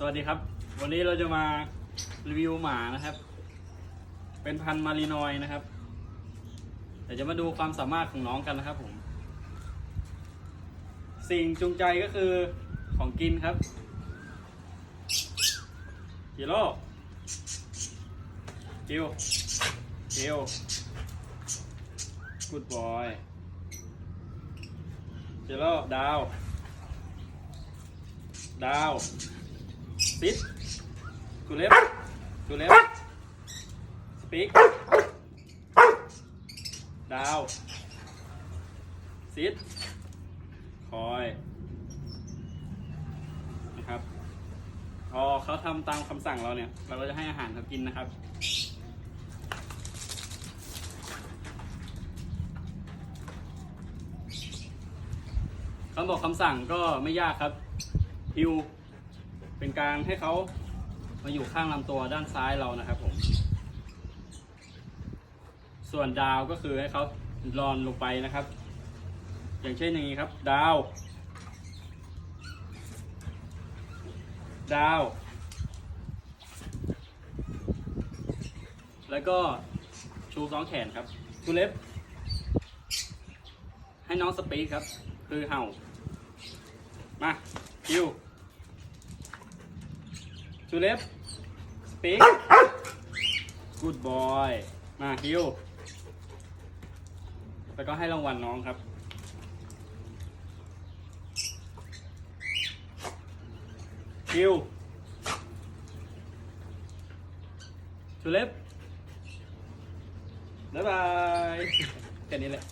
สวัสดีครับ วันนี้เราจะมารีวิวหมานะครับ เป็นพันธุ์มารีนอยนะครับเดี๋ยวจะมาดูความสามารถของน้องกันนะครับผม สิ่งจูงใจก็คือของกินครับจิโร่จิวจิวกูดบอยจิโร่ดาว ดาว ซิดทูเล็บทูเล็บสปีกดาวซิดคอยนะครับพอเขาทำตามคำสั่งเราเนี่ย เราก็จะให้อาหารเขากินนะครับคำบอกคำสั่งก็ไม่ยากครับฮิว เป็นการให้เขามาอยู่ข้างลำตัวด้านซ้ายเรานะครับผม ส่วนดาวก็คือให้เขารอนลงไปนะครับ อย่างเช่นอย่างนี้ครับ ดาว ดาว แล้วก็ชูสองแขนครับ ชูเล็บ ให้น้องสปีดครับ คือเห่า มาคิว ชูเล็บสปีกกูดบอยมาคิว แล้วก็ให้รางวัลน้องครับ คิวชูเล็บบ๊ายบาย แค่นี้แหละ